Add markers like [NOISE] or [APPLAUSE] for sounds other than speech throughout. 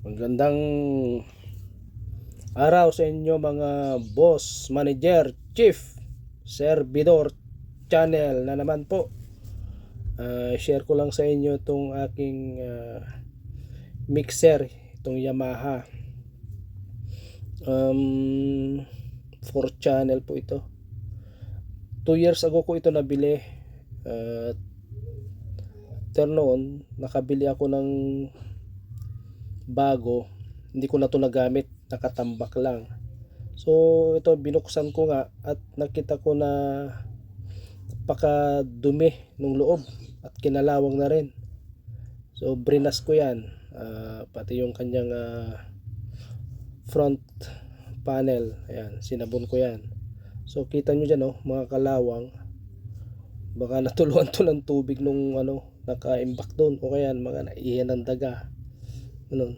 Magandang araw sa inyo mga boss, manager, chief, servidor, channel na naman po. Ah, share ko lang sa inyo itong aking ah, mixer, itong Yamaha. Um, 4 channel po ito. 2 years ago ko ito nabili. At after noon, nakabili ako ng bago hindi ko na to nagamit nakatambak lang. So ito binuksan ko nga at nakita ko na napaka dumi ng loob at kinalawang na rin. So brinas ko yan Ah, pati yung kanyang ah, front panel. Ayan sinabon ko yan. So kita nyo dyan oh, mga kalawang. Baka [LAUGHS] natuluan to ng tubig nung ano naka-imbak doon o kaya mga naiyan ng daga Ganun.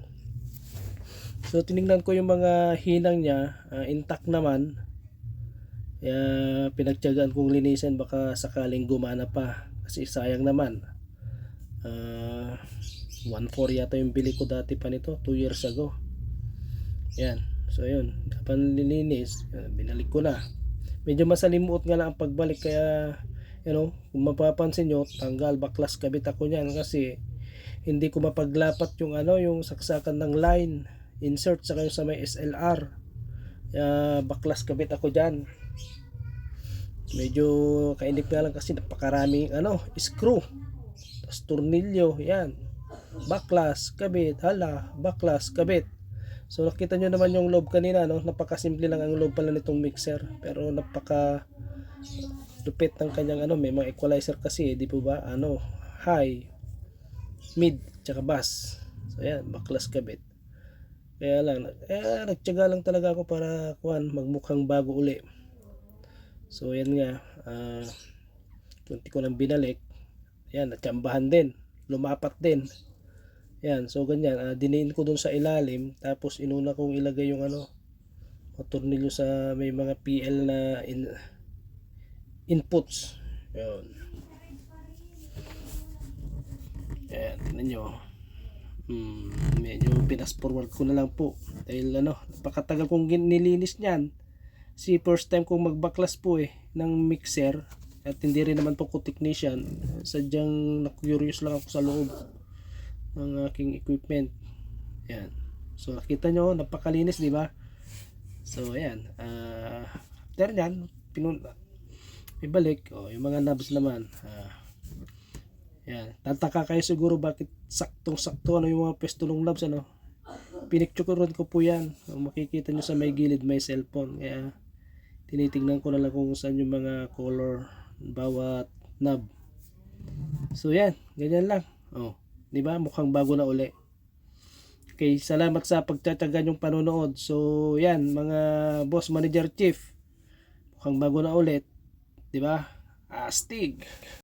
So tiningnan ko yung mga hinang niya, ah, intact naman. Kaya pinagtiyagaan kong linisan baka sakaling gumana pa kasi sayang naman. Ah, 1.4 yata yung bili ko dati pa nito, 2 years ago. Yan. So yun, dapat nilinis, ah, binalik ko na. Medyo masalimuot nga lang ang pagbalik kaya you know, kung mapapansin nyo, tanggal baklas kabit ako niyan kasi hindi ko mapaglapat yung ano yung saksakan ng line. Insert sa kayo sa may SLR Kaya baklas kabit ako dyan. Medyo kainip nga lang kasi napakaraming ano screw. Tapos tornilyo yan. Baklas kabit hala baklas kabit. So nakita nyo naman yung loob kanina no? Napakasimple lang ang loob pala nitong mixer. Pero napaka lupit ng kanyang ano may mga equalizer kasi di po ba? Ano high mid tsaka bass. So yan baklas kabit. Kaya lang eh, nagtyaga lang talaga ako para kuan magmukhang bago uli. So yan nga ah kunti ko nang binalik. Yan natsambahan din lumapat din. Yan so ganyan. Ah, diniin ko dun sa ilalim tapos inuna kong ilagay yung ano tornilyo sa may mga PL na in, inputs. Yun Ayan, tingnan nyo. Hmm, medyo pinas forward ko na lang po. Dahil ano, napakatagal kong nilinis niyan. Si first time kong magbaklas po eh, ng mixer. At hindi rin naman po ko technician. Sadyang na-curious lang ako sa loob ng aking equipment. Ayan. So, nakita nyo, napakalinis, di ba? So, ayan. Ah, after nyan, pinun ibalik. Oh, yung mga knobs naman. Ah, yan. Tataka kayo siguro bakit saktong-sakto ano yung mga pwesto ng knobs ano. Pinicturean ko po yan. Makikita nyo sa may gilid may cellphone. Kaya tinitingnan ko na lang kung saan yung mga color bawat knob. So yan, ganyan lang. Oh, 'di ba? Mukhang bago na uli. Okay, salamat sa pagtatagan yung panonood. So, yan, mga boss manager chief. Mukhang bago na ulit, 'di ba? Astig.